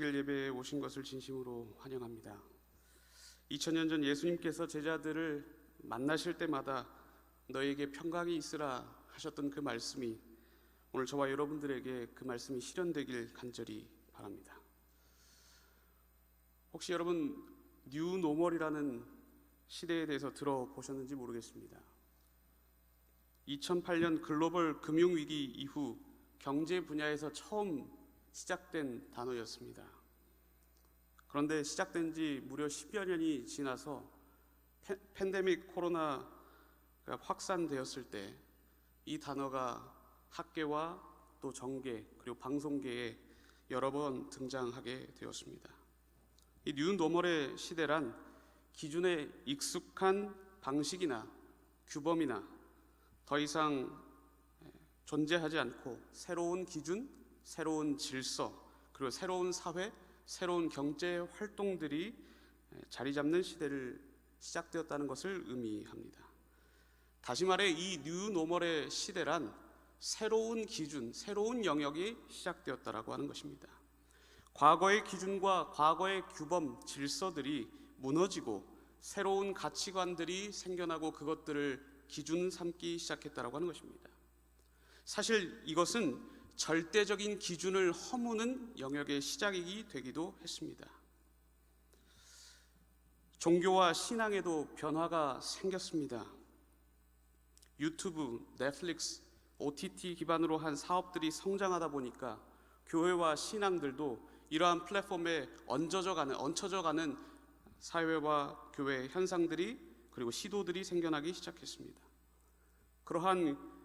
일 예배에 오신 것을 진심으로 환영합니다. 2000년 전 예수님께서 제자들을 만나실 때마다 너에게 평강이 있으라 하셨던 그 말씀이 오늘 저와 여러분들에게 그 말씀이 실현되길 간절히 바랍니다. 혹시 여러분 뉴 노멀이라는 시대에 대해서 들어보셨는지 모르겠습니다. 2008년 글로벌 금융 위기 이후 경제 분야에서 처음 시작된 단어였습니다. 그런데 시작된 지 무려 10여 년이 지나서 팬- 팬데믹 코로나가 확산되었을 때 이 단어가 학계와 또 정계 그리고 방송계에 여러 번 등장하게 되었습니다. 이 뉴노멀의 시대란 기준에 익숙한 방식이나 규범이나 더 이상 존재하지 않고 새로운 기준, 새로운 질서, 그리고 새로운 사회, 새로운 경제 활동들이 자리 잡는 시대를 시작되었다는 것을 의미합니다. 다시 말해 이 뉴노멀의 시대란 새로운 기준, 새로운 영역이 시작되었다라고 하는 것입니다. 과거의 기준과 과거의 규범, 질서들이 무너지고 새로운 가치관들이 생겨나고 그것들을 기준 삼기 시작했다라고 하는 것입니다. 사실 이것은 절대적인 기준을 허무는 영역의 시작이 되기도 했습니다. 종교와 신앙에도 변화가 생겼습니다. 유튜브, 넷플릭스, OTT 기반으로 한 사업들이 성장하다 보니까 교회와 신앙들도 이러한 플랫폼에 얹어져 가는, 얹혀져 가는 사회와 교회 현상들이 그리고 시도들이 생겨나기 시작했습니다. 그러한 예,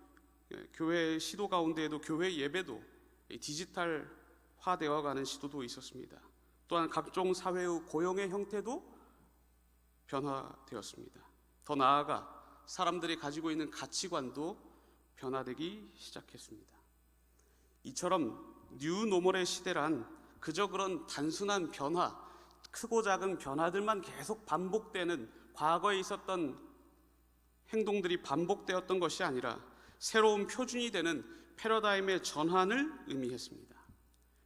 교회 시도 가운데에도 교회 예배도 이 디지털화되어 가는 시도도 있었습니다. 또한 각종 사회의 고용의 형태도 변화되었습니다. 더 나아가 사람들이 가지고 있는 가치관도 변화되기 시작했습니다. 이처럼 뉴노멀의 시대란 그저 그런 단순한 변화, 크고 작은 변화들만 계속 반복되는 과거에 있었던 행동들이 반복되었던 것이 아니라 새로운 표준이 되는 패러다임의 전환을 의미했습니다.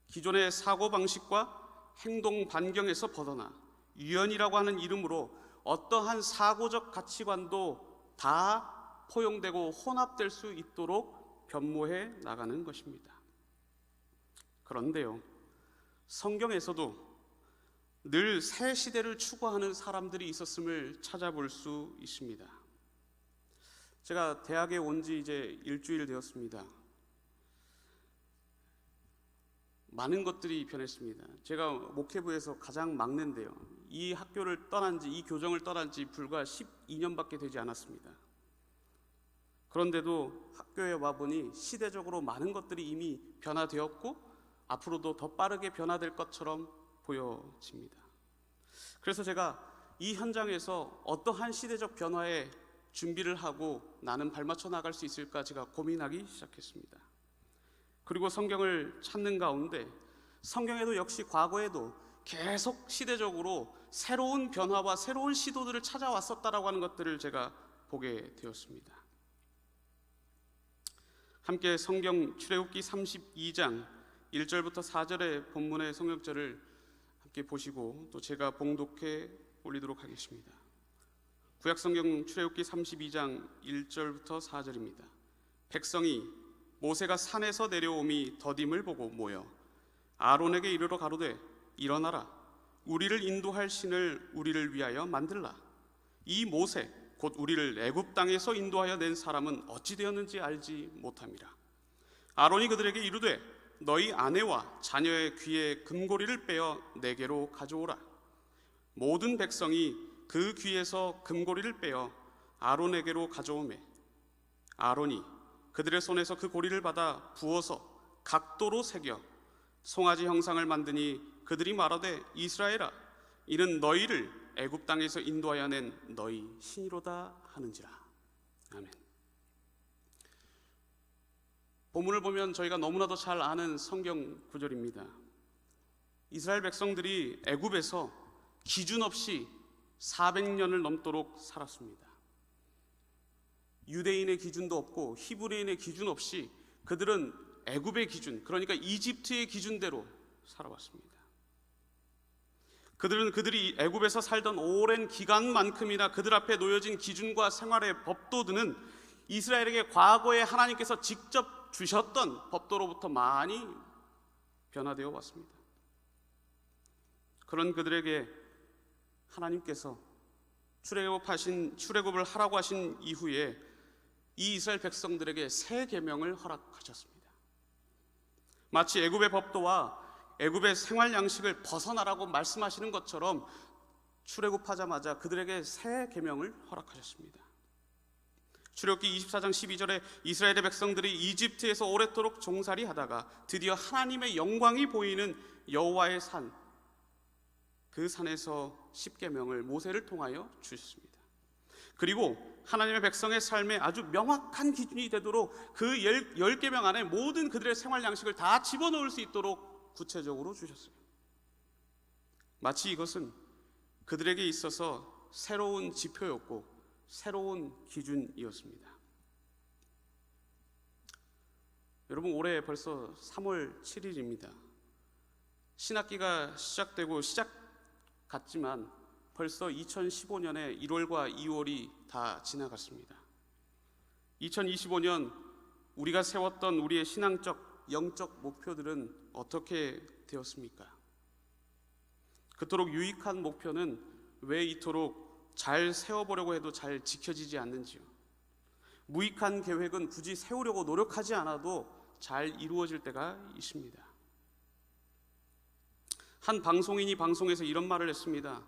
기존의 사고 방식과 행동 반경에서 벗어나 유연이라고 하는 이름으로 어떠한 사고적 가치관도 다 포용되고 혼합될 수 있도록 변모해 나가는 것입니다. 그런데요, 성경에서도 늘 새 시대를 추구하는 사람들이 있었음을 찾아볼 수 있습니다. 제가 대학에 온 지 이제 일주일 되었습니다. 많은 것들이 변했습니다. 제가 목회부에서 가장 막내인데요. 이 학교를 떠난 지, 이 교정을 떠난 지 불과 12년밖에 되지 않았습니다. 그런데도 학교에 와보니 시대적으로 많은 것들이 이미 변화되었고 앞으로도 더 빠르게 변화될 것처럼 보여집니다. 그래서 제가 이 현장에서 어떠한 시대적 변화에 준비를 하고 나는 발맞춰 나갈 수 있을까 제가 고민하기 시작했습니다. 그리고 성경을 찾는 가운데 성경에도 역시 과거에도 계속 시대적으로 새로운 변화와 새로운 시도들을 찾아왔었다라고 하는 것들을 제가 보게 되었습니다. 함께 성경 출애굽기 32장 1절부터 4절의 본문의 성경절을 함께 보시고 또 제가 봉독해 올리도록 하겠습니다. 구약 성경 출애굽기 32장 1절부터 4절입니다. 백성이 모세가 산에서 내려옴이 더딤을 보고 모여 아론에게 이르러 가로되 일어나라. 우리를 인도할 신을 우리를 위하여 만들라. 이 모세 곧 우리를 애굽 땅에서 인도하여 낸 사람은 어찌 되었는지 알지 못함이라. 아론이 그들에게 이르되 너희 아내와 자녀의 귀에 금고리를 빼어 내게로 가져오라. 모든 백성이 그 귀에서 금고리를 빼어 아론에게로 가져오매 아론이 그들의 손에서 그 고리를 받아 부어서 각도로 새겨 송아지 형상을 만드니 그들이 말하되 이스라엘아 이는 너희를 애굽 땅에서 인도하여 낸 너희 신이로다 하는지라 아멘. 본문을 보면 저희가 너무나도 잘 아는 성경 구절입니다. 이스라엘 백성들이 애굽에서 기준 없이 400년을 넘도록 살았습니다. 유대인의 기준도 없고 히브리인의 기준 없이 그들은 애굽의 기준, 그러니까 이집트의 기준대로 살아왔습니다. 그들은 그들이 애굽에서 살던 오랜 기간만큼이나 그들 앞에 놓여진 기준과 생활의 법도들은 이스라엘에게 과거에 하나님께서 직접 주셨던 법도로부터 많이 변화되어 왔습니다. 그런 그들에게 하나님께서 출애굽하신 출애굽을 하라고 하신 이후에 이 이스라엘 백성들에게 새 계명을 허락하셨습니다. 마치 애굽의 법도와 애굽의 생활 양식을 벗어나라고 말씀하시는 것처럼 출애굽하자마자 그들에게 새 계명을 허락하셨습니다. 출애굽기 24장 12절에 이스라엘의 백성들이 이집트에서 오랫도록 종살이 하다가 드디어 하나님의 영광이 보이는 여호와의 산 그 산에서 십계명을 모세를 통하여 주셨습니다. 그리고 하나님의 백성의 삶에 아주 명확한 기준이 되도록 그 열, 열 계명 안에 모든 그들의 생활 양식을 다 집어넣을 수 있도록 구체적으로 주셨어요. 마치 이것은 그들에게 있어서 새로운 지표였고 새로운 기준이었습니다. 여러분 올해 벌써 3월 7일입니다. 신학기가 시작되고 시작 같지만 벌써 2015년의 1월과 2월이 다 지나갔습니다. 2025년 우리가 세웠던 우리의 신앙적 영적 목표들은 어떻게 되었습니까? 그토록 유익한 목표는 왜 이토록 잘 세워보려고 해도 잘 지켜지지 않는지요? 무익한 계획은 굳이 세우려고 노력하지 않아도 잘 이루어질 때가 있습니다. 한 방송인이 방송에서 이런 말을 했습니다.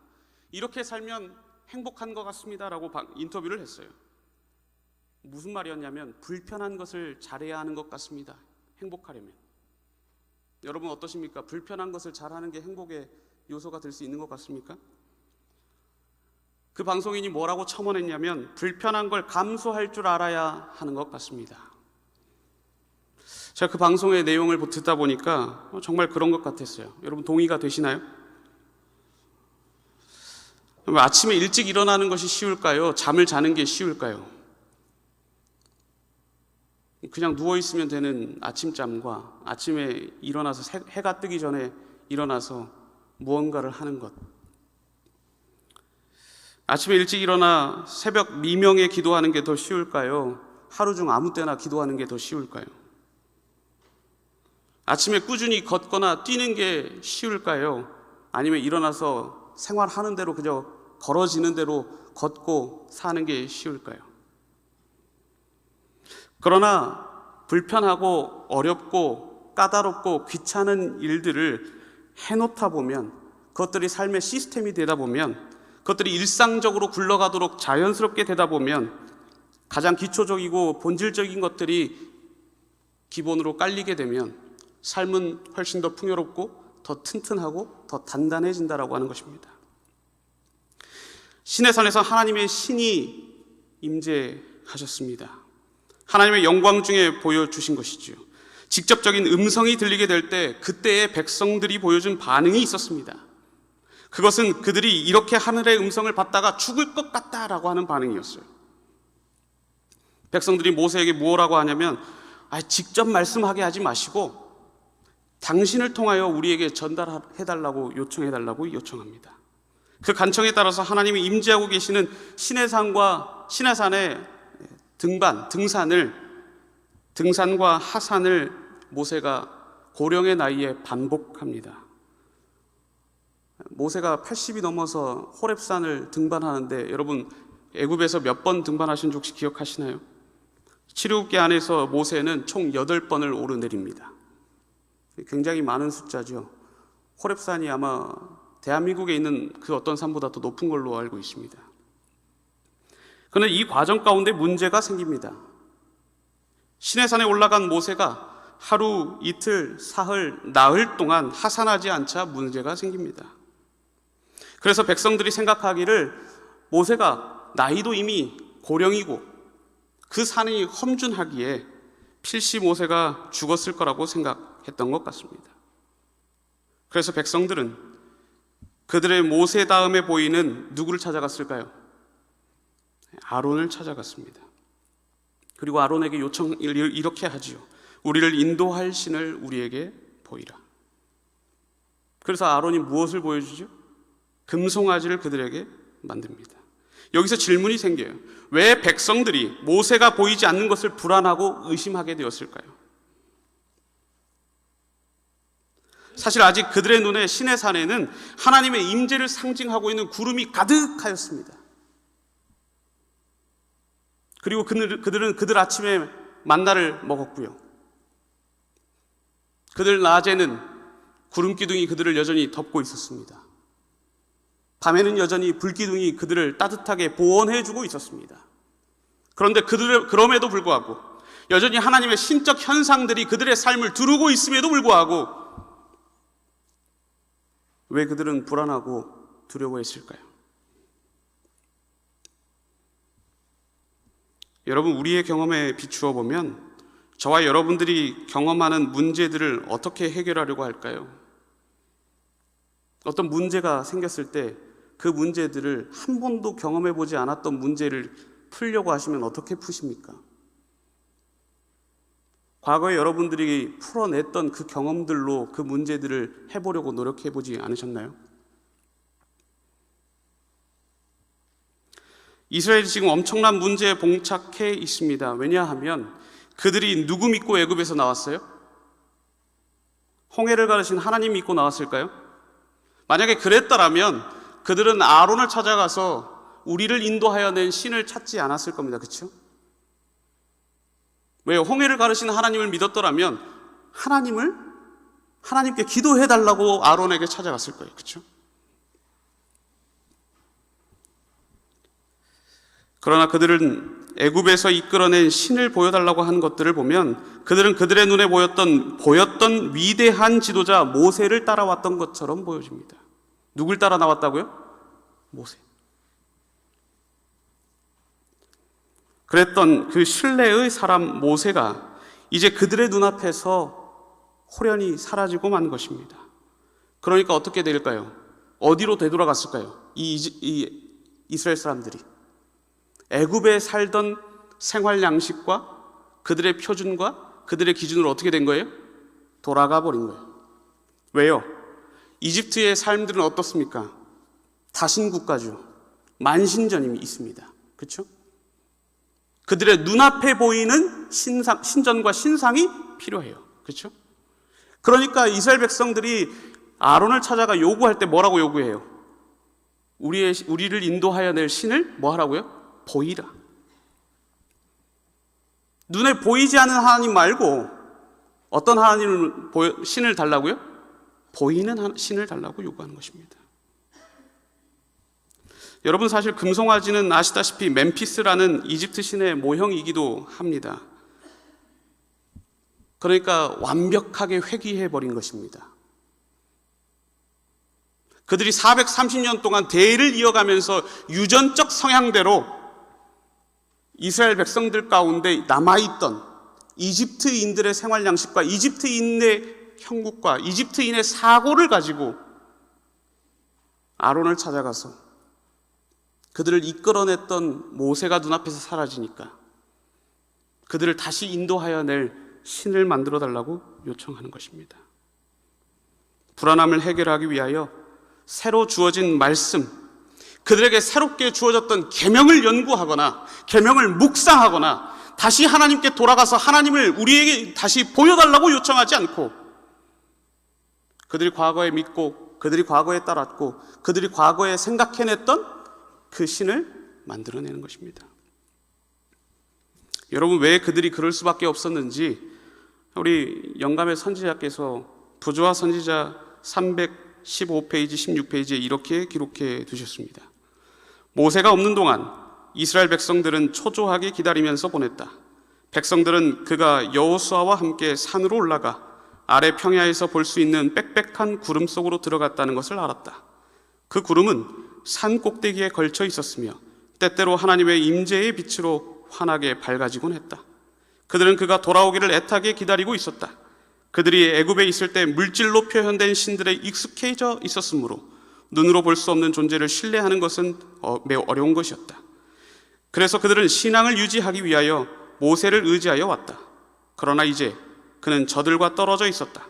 이렇게 살면 행복한 것 같습니다라고 인터뷰를 했어요. 무슨 말이었냐면 불편한 것을 잘해야 하는 것 같습니다. 행복하려면. 여러분 어떠십니까? 불편한 것을 잘하는 게 행복의 요소가 될 수 있는 것 같습니까? 그 방송인이 뭐라고 첨언했냐면 불편한 걸 감수할 줄 알아야 하는 것 같습니다. 제가 그 방송의 내용을 듣다 보니까 정말 그런 것 같았어요. 여러분 동의가 되시나요? 아침에 일찍 일어나는 것이 쉬울까요? 잠을 자는 게 쉬울까요? 그냥 누워 있으면 되는 아침잠과 아침에 일어나서 해가 뜨기 전에 일어나서 무언가를 하는 것. 아침에 일찍 일어나 새벽 미명에 기도하는 게 더 쉬울까요? 하루 중 아무 때나 기도하는 게 더 쉬울까요? 아침에 꾸준히 걷거나 뛰는 게 쉬울까요? 아니면 일어나서 생활하는 대로 그저 걸어지는 대로 걷고 사는 게 쉬울까요? 그러나 불편하고 어렵고 까다롭고 귀찮은 일들을 해놓다 보면 그것들이 삶의 시스템이 되다 보면 그것들이 일상적으로 굴러가도록 자연스럽게 되다 보면 가장 기초적이고 본질적인 것들이 기본으로 깔리게 되면 삶은 훨씬 더 풍요롭고 더 튼튼하고 더 단단해진다라고 하는 것입니다. 신의 산에서 하나님의 신이 임재하셨습니다. 하나님의 영광 중에 보여주신 것이지요. 직접적인 음성이 들리게 될 때 그때의 백성들이 보여준 반응이 있었습니다. 그것은 그들이 이렇게 하늘의 음성을 받다가 죽을 것 같다라고 하는 반응이었어요. 백성들이 모세에게 무엇라고 하냐면 아, 직접 말씀하게 하지 마시고 당신을 통하여 우리에게 전달해 달라고 요청해 달라고 요청합니다. 그 간청에 따라서 하나님이 임재하고 계시는 신의 산과 신의 산의 등반, 등산을 등산과 하산을 모세가 고령의 나이에 반복합니다. 모세가 80이 넘어서 호렙산을 등반하는데 여러분 애굽에서 몇 번 등반하신 줄 혹시 기억하시나요? 치료기 안에서 모세는 총 8번을 오르내립니다. 굉장히 많은 숫자죠. 호렙산이 아마 대한민국에 있는 그 어떤 산보다 더 높은 걸로 알고 있습니다. 그런데 이 과정 가운데 문제가 생깁니다. 시내산에 올라간 모세가 하루, 이틀, 사흘, 나흘 동안 하산하지 않자 문제가 생깁니다. 그래서 백성들이 생각하기를 모세가 나이도 이미 고령이고 그 산이 험준하기에 필시 모세가 죽었을 거라고 생각 했던 것 같습니다. 그래서 백성들은 그들의 모세 다음에 보이는 누구를 찾아갔을까요? 아론을 찾아갔습니다. 그리고 아론에게 요청 이렇게 하지요. 우리를 인도할 신을 우리에게 보이라. 그래서 아론이 무엇을 보여주죠? 금송아지를 그들에게 만듭니다. 여기서 질문이 생겨요. 왜 백성들이 모세가 보이지 않는 것을 불안하고 의심하게 되었을까요? 사실 아직 그들의 눈에 신의 산에는 하나님의 임재를 상징하고 있는 구름이 가득하였습니다. 그리고 그들, 그들은 그들 아침에 만나를 먹었고요. 그들 낮에는 구름 기둥이 그들을 여전히 덮고 있었습니다. 밤에는 여전히 불 기둥이 그들을 따뜻하게 보온해 주고 있었습니다. 그런데 그들 그럼에도 불구하고 여전히 하나님의 신적 현상들이 그들의 삶을 두르고 있음에도 불구하고 왜 그들은 불안하고 두려워했을까요? 여러분 우리의 경험에 비추어 보면 저와 여러분들이 경험하는 문제들을 어떻게 해결하려고 할까요? 어떤 문제가 생겼을 때 그 문제들을 한 번도 경험해 보지 않았던 문제를 풀려고 하시면 어떻게 푸십니까? 과거에 여러분들이 풀어냈던 그 경험들로 그 문제들을 해보려고 노력해 보지 않으셨나요? 이스라엘이 지금 엄청난 문제에 봉착해 있습니다. 왜냐하면 그들이 누구 믿고 애굽에서 나왔어요? 홍해를 가르신 하나님 믿고 나왔을까요? 만약에 그랬더라면 그들은 아론을 찾아가서 우리를 인도하여 낸 신을 찾지 않았을 겁니다. 그렇죠? 왜요? 홍해를 가르신 하나님을 믿었더라면 하나님을 하나님께 기도해 달라고 아론에게 찾아갔을 거예요. 그렇죠? 그러나 그들은 애굽에서 이끌어낸 신을 보여달라고 하는 것들을 보면 그들은 그들의 눈에 보였던 보였던 위대한 지도자 모세를 따라왔던 것처럼 보여집니다. 누굴 따라 나왔다고요? 모세. 그랬던 그 신뢰의 사람 모세가 이제 그들의 눈앞에서 호련히 사라지고 만 것입니다. 그러니까 어떻게 될까요? 어디로 되돌아갔을까요? 이, 이 이스라엘 사람들이 애굽에 살던 생활 양식과 그들의 표준과 그들의 기준으로 어떻게 된 거예요? 돌아가 버린 거예요. 왜요? 이집트의 삶들은 어떻습니까? 다신 국가죠. 만신전이 있습니다. 그렇죠? 그들의 눈앞에 보이는 신상, 신전과 신상이 필요해요. 그렇죠? 그러니까 이스라엘 백성들이 아론을 찾아가 요구할 때 뭐라고 요구해요? 우리의 우리를 인도하여 낼 신을 뭐 하라고요? 보이라. 눈에 보이지 않는 하나님 말고 어떤 하나님을 신을 달라고요? 보이는 신을 달라고 요구하는 것입니다. 여러분 사실 금송아지는 아시다시피 멤피스라는 이집트 신의 모형이기도 합니다. 그러니까 완벽하게 회귀해 버린 것입니다. 그들이 430년 동안 대를 이어가면서 유전적 성향대로 이스라엘 백성들 가운데 남아있던 이집트인들의 생활 양식과 이집트인의 형국과 이집트인의 사고를 가지고 아론을 찾아가서 그들을 이끌어냈던 모세가 눈앞에서 사라지니까 그들을 다시 인도하여 낼 신을 만들어 달라고 요청하는 것입니다. 불안함을 해결하기 위하여 새로 주어진 말씀, 그들에게 새롭게 주어졌던 계명을 연구하거나 계명을 묵상하거나 다시 하나님께 돌아가서 하나님을 우리에게 다시 보여달라고 요청하지 않고 그들이 과거에 믿고 그들이 과거에 따랐고 그들이 과거에 생각해냈던 그 신을 만들어내는 것입니다. 여러분 왜 그들이 그럴 수밖에 없었는지 우리 영감의 선지자께서 부조화 선지자 315페이지 16페이지에 이렇게 기록해 두셨습니다. 모세가 없는 동안 이스라엘 백성들은 초조하게 기다리면서 보냈다. 백성들은 그가 여호수아와 함께 산으로 올라가 아래 평야에서 볼 수 있는 빽빽한 구름 속으로 들어갔다는 것을 알았다. 그 구름은 산 꼭대기에 걸쳐 있었으며 때때로 하나님의 임재의 빛으로 환하게 밝아지곤 했다. 그들은 그가 돌아오기를 애타게 기다리고 있었다. 그들이 애굽에 있을 때 물질로 표현된 신들에 익숙해져 있었으므로 눈으로 볼 수 없는 존재를 신뢰하는 것은 어, 매우 어려운 것이었다. 그래서 그들은 신앙을 유지하기 위하여 모세를 의지하여 왔다. 그러나 이제 그는 저들과 떨어져 있었다.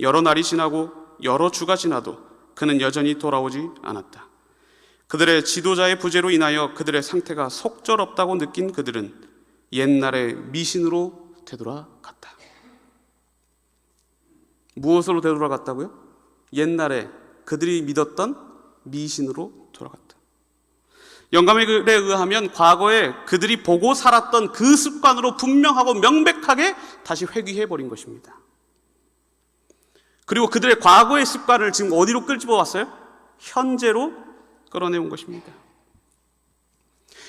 여러 날이 지나고 여러 주가 지나도 그는 여전히 돌아오지 않았다. 그들의 지도자의 부재로 인하여 그들의 상태가 속절없다고 느낀 그들은 옛날의 미신으로 되돌아갔다. 무엇으로 되돌아갔다고요? 옛날에 그들이 믿었던 미신으로 돌아갔다. 영감에 의하면 과거에 그들이 보고 살았던 그 습관으로 분명하고 명백하게 다시 회귀해 버린 것입니다. 그리고 그들의 과거의 습관을 지금 어디로 끌집어 왔어요? 현재로 끌어내온 것입니다.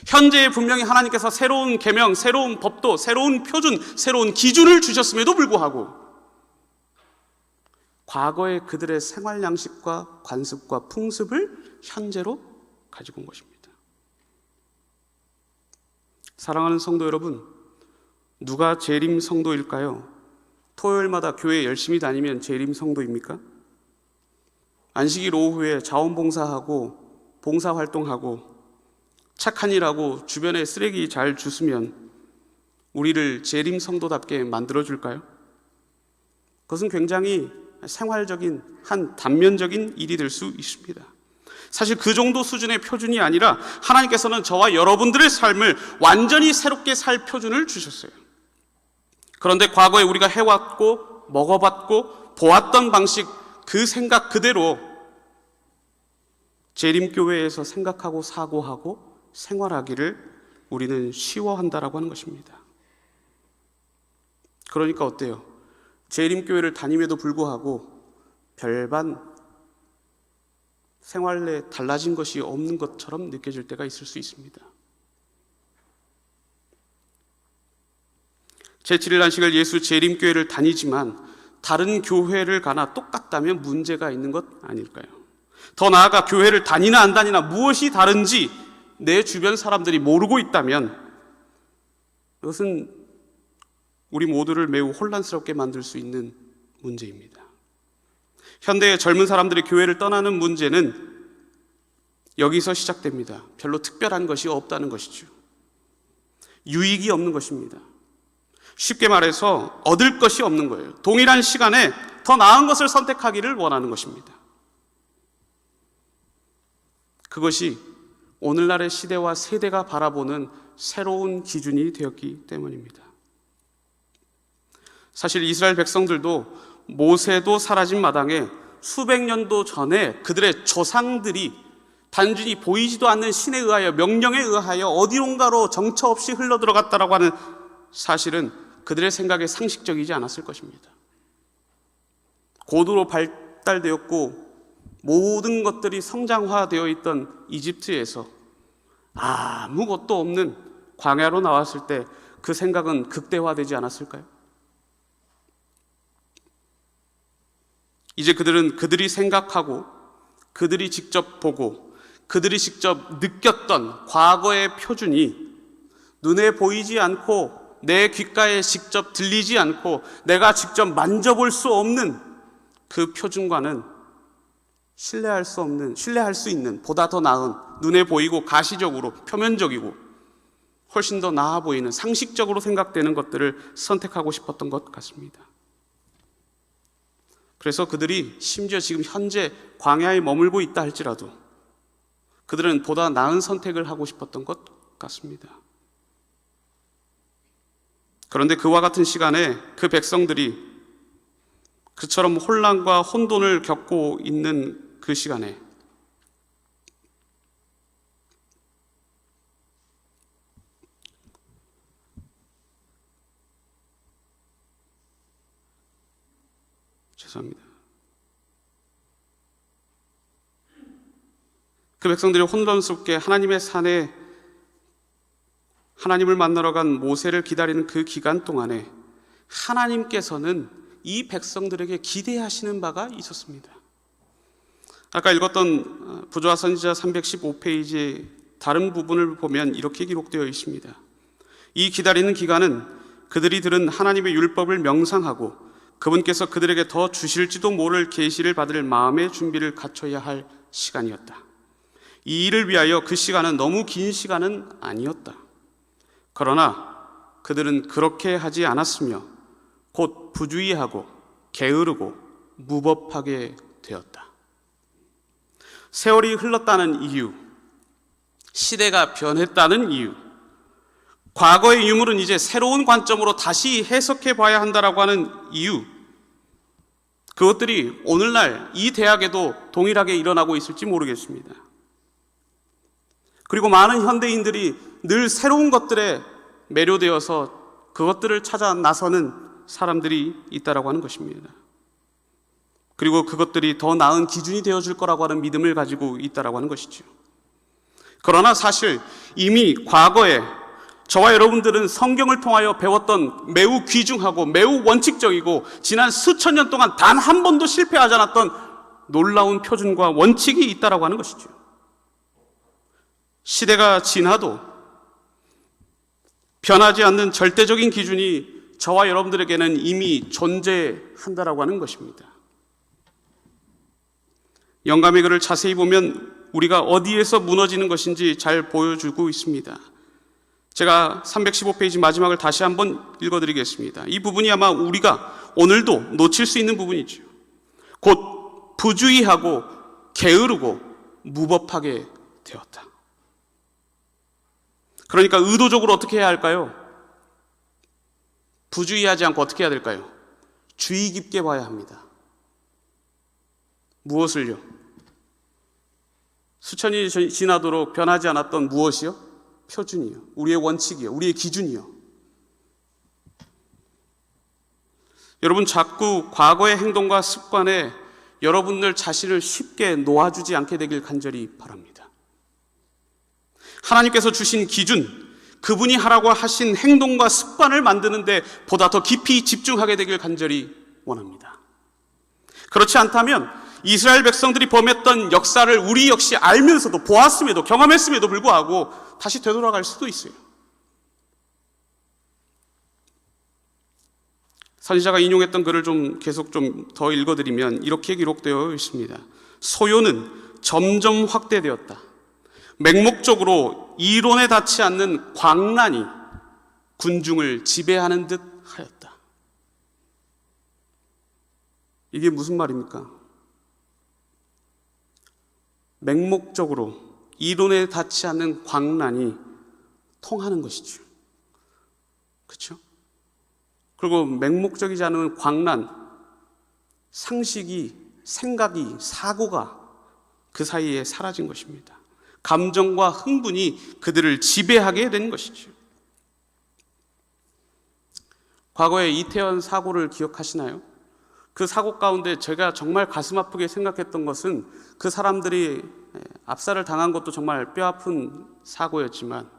현재에 분명히 하나님께서 새로운 계명, 새로운 법도, 새로운 표준, 새로운 기준을 주셨음에도 불구하고 과거의 그들의 생활 양식과 관습과 풍습을 현재로 가지고 온 것입니다. 사랑하는 성도 여러분, 누가 재림 성도일까요? 토요일마다 교회 열심히 다니면 재림 성도입니까? 안식일 오후에 자원봉사하고 봉사활동하고 착한 일하고 주변에 쓰레기 잘 주스면 우리를 재림 성도답게 만들어줄까요? 그것은 굉장히 생활적인 한 단면적인 일이 될 수 있습니다. 사실 그 정도 수준의 표준이 아니라 하나님께서는 저와 여러분들의 삶을 완전히 새롭게 살 표준을 주셨어요. 그런데 과거에 우리가 해왔고 먹어봤고 보았던 방식 그 생각 그대로 재림교회에서 생각하고 사고하고 생활하기를 우리는 쉬워한다라고 하는 것입니다. 그러니까 어때요? 재림교회를 다님에도 불구하고 별반 생활에 달라진 것이 없는 것처럼 느껴질 때가 있을 수 있습니다. 제7일 안식을 예수 재림교회를 다니지만 다른 교회를 가나 똑같다면 문제가 있는 것 아닐까요? 더 나아가 교회를 다니나 안 다니나 무엇이 다른지 내 주변 사람들이 모르고 있다면 이것은 우리 모두를 매우 혼란스럽게 만들 수 있는 문제입니다. 현대의 젊은 사람들이 교회를 떠나는 문제는 여기서 시작됩니다. 별로 특별한 것이 없다는 것이죠. 유익이 없는 것입니다. 쉽게 말해서 얻을 것이 없는 거예요. 동일한 시간에 더 나은 것을 선택하기를 원하는 것입니다. 그것이 오늘날의 시대와 세대가 바라보는 새로운 기준이 되었기 때문입니다. 사실 이스라엘 백성들도 모세도 사라진 마당에 수백 년도 전에 그들의 조상들이 단순히 보이지도 않는 신에 의하여 명령에 의하여 어디론가로 정처 없이 흘러 들어갔다라고 하는 사실은 그들의 생각에 상식적이지 않았을 것입니다. 고도로 발달되었고 모든 것들이 성장화되어 있던 이집트에서 아무것도 없는 광야로 나왔을 때 그 생각은 극대화되지 않았을까요? 이제 그들은 그들이 생각하고 그들이 직접 보고 그들이 직접 느꼈던 과거의 표준이 눈에 보이지 않고 내 귓가에 직접 들리지 않고 내가 직접 만져볼 수 없는 그 표준과는 신뢰할 수 없는, 신뢰할 수 있는 보다 더 나은 눈에 보이고 가시적으로 표면적이고 훨씬 더 나아 보이는 상식적으로 생각되는 것들을 선택하고 싶었던 것 같습니다. 그래서 그들이 심지어 지금 현재 광야에 머물고 있다 할지라도 그들은 보다 나은 선택을 하고 싶었던 것 같습니다. 그런데 그와 같은 시간에 그 백성들이 그처럼 혼란과 혼돈을 겪고 있는 그 시간에 죄송합니다. 그 백성들이 혼란스럽게 하나님의 산에 하나님을 만나러 간 모세를 기다리는 그 기간 동안에 하나님께서는 이 백성들에게 기대하시는 바가 있었습니다. 아까 읽었던 부조화 선지자 315페이지 다른 부분을 보면 이렇게 기록되어 있습니다. 이 기다리는 기간은 그들이 들은 하나님의 율법을 명상하고 그분께서 그들에게 더 주실지도 모를 계시를 받을 마음의 준비를 갖춰야 할 시간이었다. 이 일을 위하여 그 시간은 너무 긴 시간은 아니었다. 그러나 그들은 그렇게 하지 않았으며 곧 부주의하고 게으르고 무법하게 되었다. 세월이 흘렀다는 이유, 시대가 변했다는 이유, 과거의 유물은 이제 새로운 관점으로 다시 해석해 봐야 한다라고 하는 이유, 그것들이 오늘날 이 대학에도 동일하게 일어나고 있을지 모르겠습니다. 그리고 많은 현대인들이 늘 새로운 것들에 매료되어서 그것들을 찾아 나서는 사람들이 있다라고 하는 것입니다. 그리고 그것들이 더 나은 기준이 되어 줄 거라고 하는 믿음을 가지고 있다라고 하는 것이죠. 그러나 사실 이미 과거에 저와 여러분들은 성경을 통하여 배웠던 매우 귀중하고 매우 원칙적이고 지난 수천 년 동안 단 한 번도 실패하지 않았던 놀라운 표준과 원칙이 있다라고 하는 것이죠. 시대가 지나도 변하지 않는 절대적인 기준이 저와 여러분들에게는 이미 존재한다라고 하는 것입니다. 영감의 글을 자세히 보면 우리가 어디에서 무너지는 것인지 잘 보여주고 있습니다. 제가 315페이지 마지막을 다시 한번 읽어드리겠습니다. 이 부분이 아마 우리가 오늘도 놓칠 수 있는 부분이죠. 곧 부주의하고 게으르고 무법하게 되었다. 그러니까 의도적으로 어떻게 해야 할까요? 부주의하지 않고 어떻게 해야 될까요? 주의 깊게 봐야 합니다. 무엇을요? 수천이 지나도록 변하지 않았던 무엇이요? 표준이요. 우리의 원칙이요. 우리의 기준이요. 여러분 자꾸 과거의 행동과 습관에 여러분들 자신을 쉽게 놓아주지 않게 되길 간절히 바랍니다. 하나님께서 주신 기준, 그분이 하라고 하신 행동과 습관을 만드는데 보다 더 깊이 집중하게 되길 간절히 원합니다. 그렇지 않다면 이스라엘 백성들이 범했던 역사를 우리 역시 알면서도 보았음에도 경험했음에도 불구하고 다시 되돌아갈 수도 있어요. 선지자가 인용했던 글을 좀 계속 좀 더 읽어드리면 이렇게 기록되어 있습니다. 소요는 점점 확대되었다. 맹목적으로 이론에 닿지 않는 광란이 군중을 지배하는 듯 하였다. 이게 무슨 말입니까? 맹목적으로 이론에 닿지 않는 광란이 통하는 것이죠. 그렇죠? 그리고 맹목적이지 않은 광란, 상식이, 생각이, 사고가 그 사이에 사라진 것입니다. 감정과 흥분이 그들을 지배하게 된 것이죠. 과거에 이태원 사고를 기억하시나요? 그 사고 가운데 제가 정말 가슴 아프게 생각했던 것은 그 사람들이 압살을 당한 것도 정말 뼈 아픈 사고였지만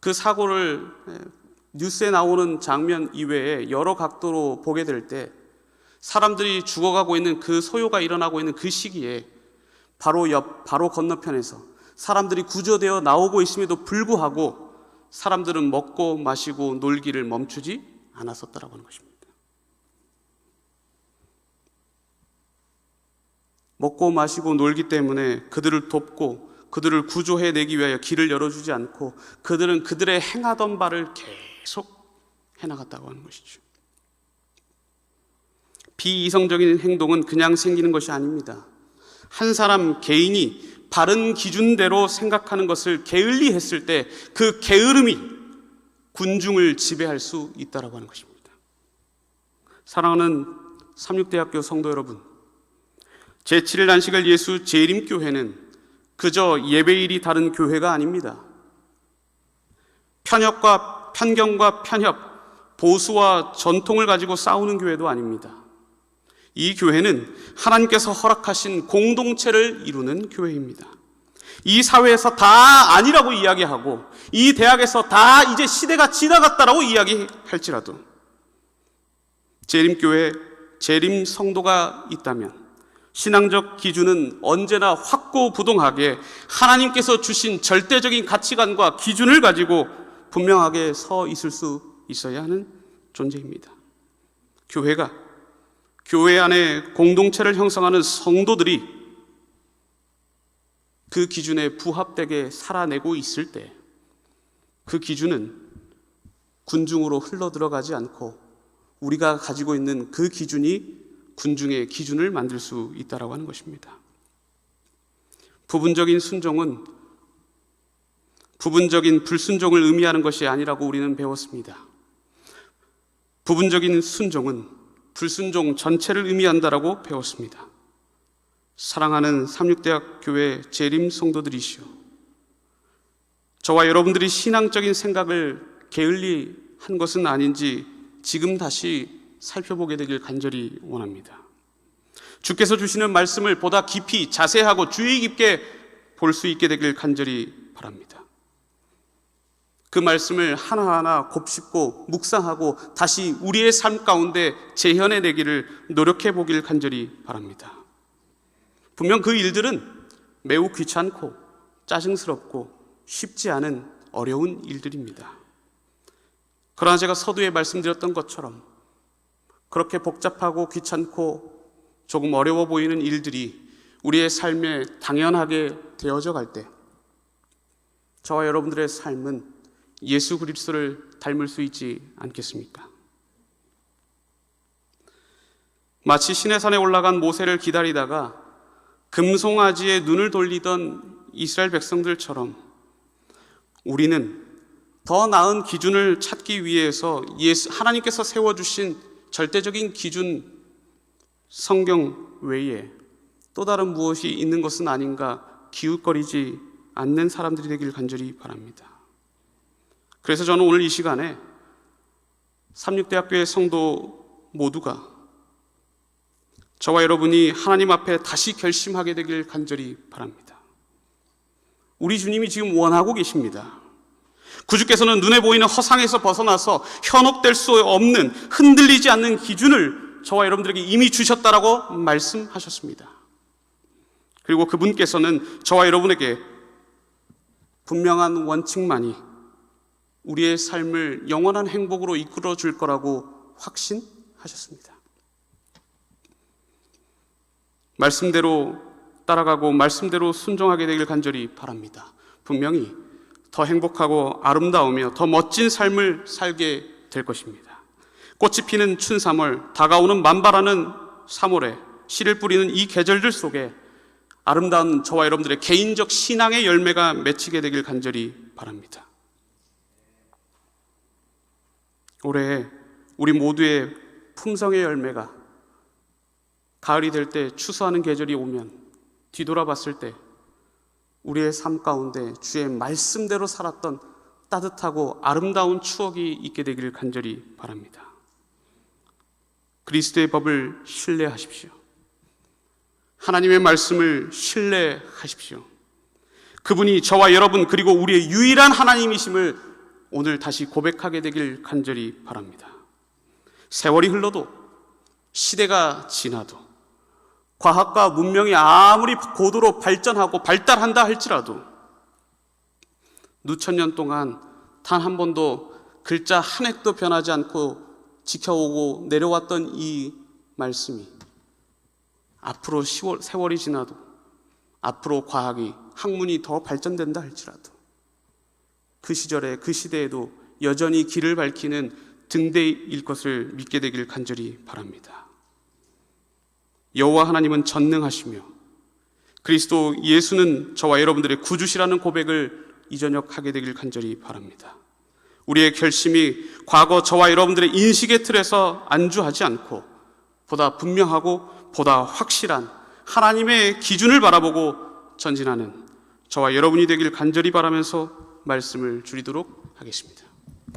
그 사고를 뉴스에 나오는 장면 이외에 여러 각도로 보게 될 때 사람들이 죽어가고 있는 그 소요가 일어나고 있는 그 시기에 바로 옆, 바로 건너편에서 사람들이 구조되어 나오고 있음에도 불구하고 사람들은 먹고 마시고 놀기를 멈추지 않았었다라고 하는 것입니다. 먹고 마시고 놀기 때문에 그들을 돕고 그들을 구조해 내기 위하여 길을 열어주지 않고 그들은 그들의 행하던 바를 계속 해나갔다고 하는 것이죠. 비이성적인 행동은 그냥 생기는 것이 아닙니다. 한 사람 개인이 바른 기준대로 생각하는 것을 게을리 했을 때 그 게으름이 군중을 지배할 수 있다라고 하는 것입니다. 사랑하는 삼육대학교 성도 여러분, 제7일 안식을 예수 재림교회는 그저 예배일이 다른 교회가 아닙니다. 편협과 편견과 편협, 보수와 전통을 가지고 싸우는 교회도 아닙니다. 이 교회는 하나님께서 허락하신 공동체를 이루는 교회입니다. 이 사회에서 다 아니라고 이야기하고 이 대학에서 다 이제 시대가 지나갔다라고 이야기할지라도 재림교회 재림 성도가 있다면 신앙적 기준은 언제나 확고부동하게 하나님께서 주신 절대적인 가치관과 기준을 가지고 분명하게 서 있을 수 있어야 하는 존재입니다. 교회가 교회 안에 공동체를 형성하는 성도들이 그 기준에 부합되게 살아내고 있을 때 그 기준은 군중으로 흘러 들어가지 않고 우리가 가지고 있는 그 기준이 군중의 기준을 만들 수 있다라고 하는 것입니다. 부분적인 순종은 부분적인 불순종을 의미하는 것이 아니라고 우리는 배웠습니다. 부분적인 순종은 불순종 전체를 의미한다라고 배웠습니다. 사랑하는 삼육대학 교회 재림 성도들이시오. 저와 여러분들이 신앙적인 생각을 게을리 한 것은 아닌지 지금 다시 살펴보게 되길 간절히 원합니다. 주께서 주시는 말씀을 보다 깊이 자세하고 주의 깊게 볼 수 있게 되길 간절히 바랍니다. 그 말씀을 하나하나 곱씹고 묵상하고 다시 우리의 삶 가운데 재현해 내기를 노력해 보길 간절히 바랍니다. 분명 그 일들은 매우 귀찮고 짜증스럽고 쉽지 않은 어려운 일들입니다. 그러나 제가 서두에 말씀드렸던 것처럼 그렇게 복잡하고 귀찮고 조금 어려워 보이는 일들이 우리의 삶에 당연하게 되어져 갈 때 저와 여러분들의 삶은 예수 그리스도를 닮을 수 있지 않겠습니까? 마치 시내산에 올라간 모세를 기다리다가 금송아지에 눈을 돌리던 이스라엘 백성들처럼 우리는 더 나은 기준을 찾기 위해서 예수, 하나님께서 세워주신 절대적인 기준 성경 외에 또 다른 무엇이 있는 것은 아닌가 기웃거리지 않는 사람들이 되길 간절히 바랍니다. 그래서 저는 오늘 이 시간에 삼육대학교의 성도 모두가 저와 여러분이 하나님 앞에 다시 결심하게 되길 간절히 바랍니다. 우리 주님이 지금 원하고 계십니다. 구주께서는 눈에 보이는 허상에서 벗어나서 현혹될 수 없는 흔들리지 않는 기준을 저와 여러분들에게 이미 주셨다라고 말씀하셨습니다. 그리고 그분께서는 저와 여러분에게 분명한 원칙만이 우리의 삶을 영원한 행복으로 이끌어 줄 거라고 확신하셨습니다. 말씀대로 따라가고 말씀대로 순종하게 되길 간절히 바랍니다. 분명히 더 행복하고 아름다우며 더 멋진 삶을 살게 될 것입니다. 꽃이 피는 춘 3월, 다가오는 만발하는 3월에 씨를 뿌리는 이 계절들 속에 아름다운 저와 여러분들의 개인적 신앙의 열매가 맺히게 되길 간절히 바랍니다. 올해 우리 모두의 품성의 열매가 가을이 될 때 추수하는 계절이 오면 뒤돌아봤을 때 우리의 삶 가운데 주의 말씀대로 살았던 따뜻하고 아름다운 추억이 있게 되기를 간절히 바랍니다. 그리스도의 법을 신뢰하십시오. 하나님의 말씀을 신뢰하십시오. 그분이 저와 여러분 그리고 우리의 유일한 하나님이심을 오늘 다시 고백하게 되길 간절히 바랍니다. 세월이 흘러도 시대가 지나도 과학과 문명이 아무리 고도로 발전하고 발달한다 할지라도 누천 년 동안 단 한 번도 글자 한 획도 변하지 않고 지켜오고 내려왔던 이 말씀이 앞으로 세월이 지나도 앞으로 과학이 학문이 더 발전된다 할지라도 그 시절에 그 시대에도 여전히 길을 밝히는 등대일 것을 믿게 되길 간절히 바랍니다. 여호와 하나님은 전능하시며 그리스도 예수는 저와 여러분들의 구주시라는 고백을 이 저녁 하게 되길 간절히 바랍니다. 우리의 결심이 과거 저와 여러분들의 인식의 틀에서 안주하지 않고 보다 분명하고 보다 확실한 하나님의 기준을 바라보고 전진하는 저와 여러분이 되길 간절히 바라면서 말씀을 줄이도록 하겠습니다.